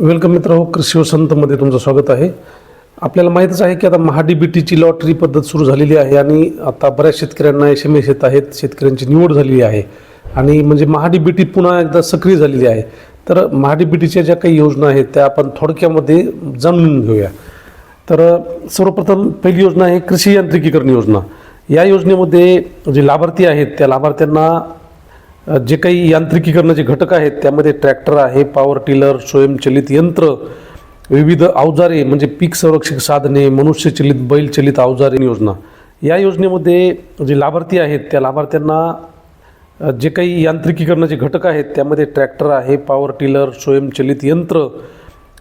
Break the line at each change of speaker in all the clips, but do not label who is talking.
Welcome मित्र हो कृषी वसंतमध्ये तुमचं स्वागत आहे. आपल्याला माहीतच आहे की आता महाडीबीटीची लॉटरी पद्धत सुरू झालेली आहे आणि आता बऱ्याच शेतकऱ्यांना एस एम एस येत आहेत शेतकऱ्यांची निवड झालेली आहे. आणि म्हणजे महाडीबीटी पुन्हा एकदा सक्रिय झालेली आहे. तर महाडीबीटीच्या ज्या काही योजना आहेत त्या आपण थोडक्यामध्ये जाणून घेऊया. तर सर्वप्रथम पहिली योजना आहे कृषी यांत्रिकीकरण योजना. या योजनेमध्ये जे लाभार्थी आहेत त्या लाभार्थ्यांना जे काही यांत्रिकीकरणाचे घटक आहेत त्यामध्ये ट्रॅक्टर आहे पॉवर टिलर स्वयंचलित यंत्र विविध अवजारे म्हणजे पीक संरक्षक साधने मनुष्यचलित बैलचलित अवजारे योजना. या योजनेमध्ये जे लाभार्थी आहेत त्या लाभार्थ्यांना जे काही यांत्रिकीकरणाचे घटक आहेत त्यामध्ये ट्रॅक्टर आहे पॉवर टिलर स्वयंचलित यंत्र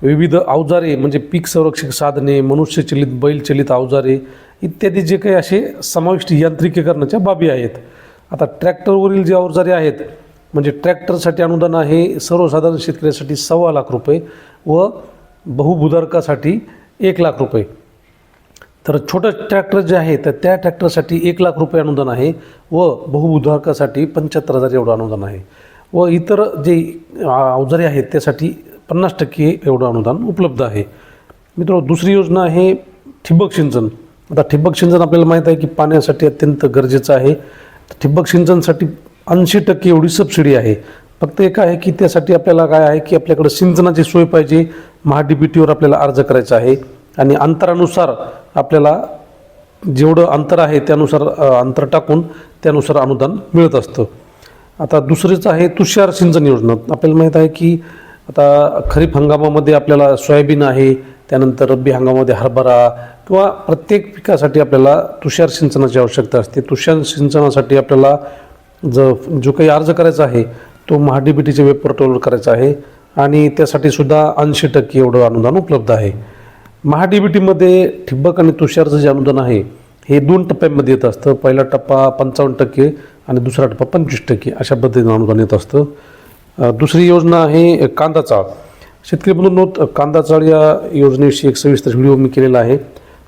विविध अवजारे म्हणजे पीक संरक्षक साधने मनुष्यचलित बैलचलित अवजारे इत्यादी जे काही असे समाविष्ट यांत्रिकीकरणाच्या बाबी आहेत. आता ट्रॅक्टरवरील जे अवजारे आहेत म्हणजे ट्रॅक्टरसाठी अनुदान आहे सर्वसाधारण शेतकऱ्यासाठी सव्वा लाख रुपये व बहुभुधारकासाठी एक लाख रुपये. तर छोटं ट्रॅक्टर जे आहे तर त्या ट्रॅक्टरसाठी एक लाख रुपये अनुदान आहे व बहुभुधारकासाठी पंच्याहत्तर हजार एवढं अनुदान आहे. व इतर जे अवजारे आहेत त्यासाठी पन्नास टक्के एवढं अनुदान उपलब्ध आहे. मित्र दुसरी योजना आहे ठिबक सिंचन. आता ठिबक सिंचन आपल्याला माहीत आहे की पाण्यासाठी अत्यंत गरजेचं आहे. तर ठिबक सिंचनसाठी ऐंशी टक्के एवढी सबसिडी आहे. फक्त एक आहे की त्यासाठी आपल्याला काय आहे की आपल्याकडं सिंचनाची सोय पाहिजे. महाडीबीटीवर आपल्याला अर्ज करायचा आहे. आणि अंतरानुसार आपल्याला जेवढं अंतर आहे त्यानुसार अंतर टाकून त्यानुसार अनुदान मिळत असतं. आता दुसरंच आहे तुषार सिंचन योजना. आपल्याला माहीत आहे की आता खरीप हंगामामध्ये आपल्याला सोयाबीन आहे. त्यानंतर रब्बी हंगामामध्ये हरभरा किंवा प्रत्येक पिकासाठी आपल्याला तुषार सिंचनाची आवश्यकता असते. तुषार सिंचनासाठी आपल्याला ज जो काही अर्ज करायचा आहे तो महाडीबीटीच्या वेब पोर्टलवर करायचा आहे आणि त्यासाठी सुद्धा ऐंशी टक्के एवढं अनुदान उपलब्ध आहे. महाडीबीटीमध्ये ठिबक आणि तुषारचं जे अनुदान आहे हे दोन टप्प्यांमध्ये येत असतं. पहिला टप्पा पंचावन्न टक्के आणि दुसरा टप्पा पंचवीस टक्के अशा पद्धतीनं अनुदान येत असतं. दुसरी योजना आहे कांदा चाळ. शेतकरी बंधूंनो कांदा चाळ या योजनेविषयी एक सविस्तर व्हिडिओ मी केलेला आहे.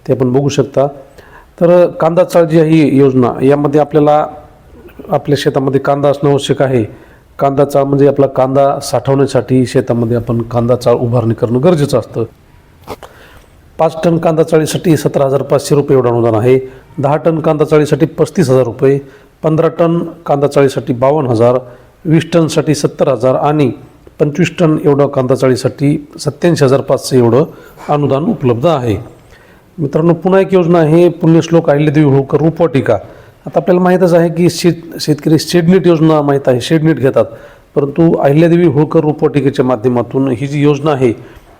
ते आपण बघू शकता. तर कांदा चाळजी आहे ही योजना यामध्ये आपल्याला आपल्या शेतामध्ये कांदा असणं आवश्यक आहे. कांदा चाळ म्हणजे आपला कांदा साठवण्यासाठी शेतामध्ये आपण कांदा चाळ उभारणी करणं गरजेचं असतं. पाच टन कांदा चाळीसाठी सतरा हजार पाचशे रुपये एवढं अनुदान आहे. दहा टन कांदा चाळीसाठी पस्तीस हजार रुपये पंधरा टन कांदा चाळीसाठी बावन्न हजार वीस टनसाठी सत्तर हजार आणि पंचवीस टन एवढं कांदा चाळीसाठी सत्याऐंशी हजार पाचशे एवढं अनुदान उपलब्ध आहे. मित्रांनो पुन्हा एक योजना आहे पुण्यश्लोक अहिल्यादेवी होळकर रोपवाटिका. आता आपल्याला माहीतच आहे की शेत शेतकरी शेडनेट योजना माहीत आहे शेडनेट घेतात. परंतु अहिल्यादेवी होळकर रोपवाटिकेच्या माध्यमातून ही जी योजना आहे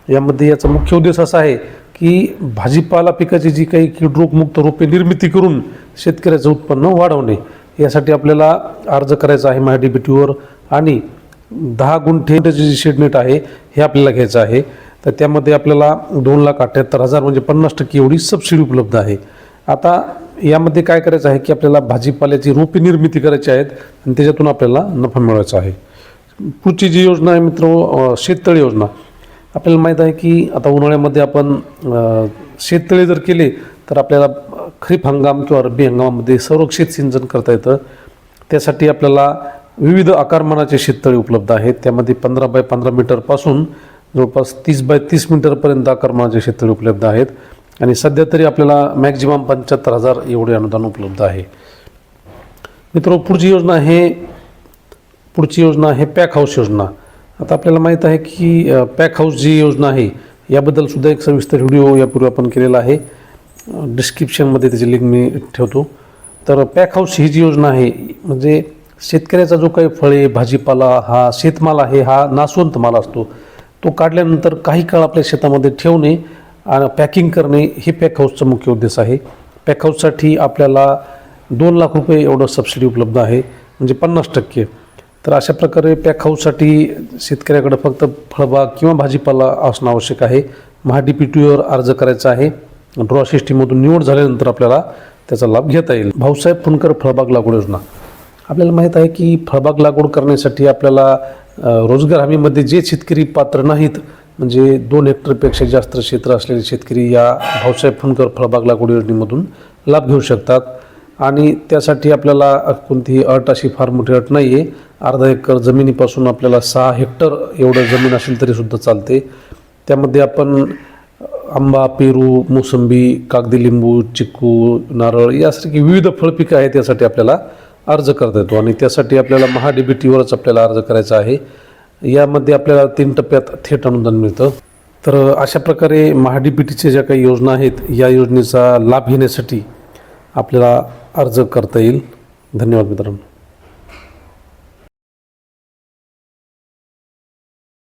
यामध्ये याचा मुख्य उद्देश असा आहे की भाजीपाला पिकाची जी काही कीड रोगमुक्त रोपे निर्मिती करून शेतकऱ्याचं उत्पन्न वाढवणे यासाठी आपल्याला अर्ज करायचा आहे महाडीबीटीवर आणि दहा गुंठे जे शेडनेट आहे हे आपल्याला घ्यायचं आहे. तर त्यामध्ये आपल्याला दोन लाख अठ्ठ्याहत्तर हजार म्हणजे पन्नास टक्के एवढी सबसिडी उपलब्ध आहे. आता यामध्ये काय करायचं आहे की आपल्याला भाजीपाल्याची रोपे निर्मिती करायची आहेत आणि त्याच्यातून आपल्याला नफा मिळवायचा आहे. पुढची जी योजना आहे मित्र शेततळी शेततळे योजना. आपल्याला माहीत आहे की आता उन्हाळ्यामध्ये आपण शेततळे जर केले तर आपल्याला खरीप हंगाम किंवा रब्बी हंगामामध्ये संरक्षित सिंचन करता येतं. त्यासाठी आपल्याला विविध आकारमानाचे शेततळे उपलब्ध आहेत. त्यामध्ये पंधरा बाय पंधरा मीटरपासून जवळपास तीस बाय तीस मीटरपर्यंत आकारमानाचे क्षेत्र उपलब्ध आहेत. आणि सध्या तरी आपल्याला मॅक्झिमम पंच्याहत्तर हजार एवढे अनुदान उपलब्ध आहे. मित्र पुढची योजना आहे पुढची योजना आहे पॅक हाऊस योजना. आता आपल्याला माहीत आहे की पॅक हाऊस जी योजना आहे याबद्दल सुद्धा एक सविस्तर व्हिडिओ यापूर्वी आपण केलेला आहे. डिस्क्रिप्शनमध्ये त्याची लिंक मी ठेवतो. तर पॅक हाऊस ही जी योजना आहे म्हणजे शेतकऱ्याचा जो काही फळे भाजीपाला हा शेतमाल आहे हा नासवंत माल असतो. तो काढल्यानंतर काही काळ आपल्या शेतामध्ये ठेवणे आणि पॅकिंग करणे हे पॅक हाऊसचा मुख्य उद्देश आहे. पॅक हाऊससाठी आपल्याला दोन लाख रुपये एवढं सबसिडी उपलब्ध आहे म्हणजे पन्नास टक्के. तर अशा प्रकारे पॅक हाऊससाठी शेतकऱ्याकडे फक्त फळबाग किंवा भाजीपाला असणं आवश्यक आहे. महाडी पी टीवर अर्ज करायचा आहे. ड्रॉ सिस्टीममधून निवड झाल्यानंतर आपल्याला त्याचा लाभ घेता येईल. भाऊसाहेब फुनकर फळबाग लागवड योजना. आपल्याला माहीत आहे की फळबाग लागवड करण्यासाठी आपल्याला रोजगार हमीमध्ये जे शेतकरी पात्र नाहीत म्हणजे दोन हेक्टरपेक्षा जास्त क्षेत्र असलेले शेतकरी या भाऊसाहेब फुनकर फळबाग लागवड योजनेमधून लाभ घेऊ शकतात. आणि त्यासाठी आपल्याला कोणतीही अट अशी फार मोठी अट नाही आहे अर्धा एकर जमिनीपासून आपल्याला सहा हेक्टर एवढं जमीन असेल तरीसुद्धा चालते. त्यामध्ये आपण आंबा पेरू मोसंबी कागदी लिंबू चिक्कू नारळ यासारखी विविध फळपिकं आहेत यासाठी आपल्याला अर्ज करता येतो आणि त्यासाठी आपल्याला महा डी बी टीवरच आपल्याला अर्ज करायचा आहे. यामध्ये आपल्याला तीन टप्प्यात थेट अनुदान मिळतं. तर अशा प्रकारे महा डी बी टीच्या ज्या काही योजना आहेत या योजनेचा लाभ घेण्यासाठी आपल्याला अर्ज करता येईल. धन्यवाद मित्रांनो.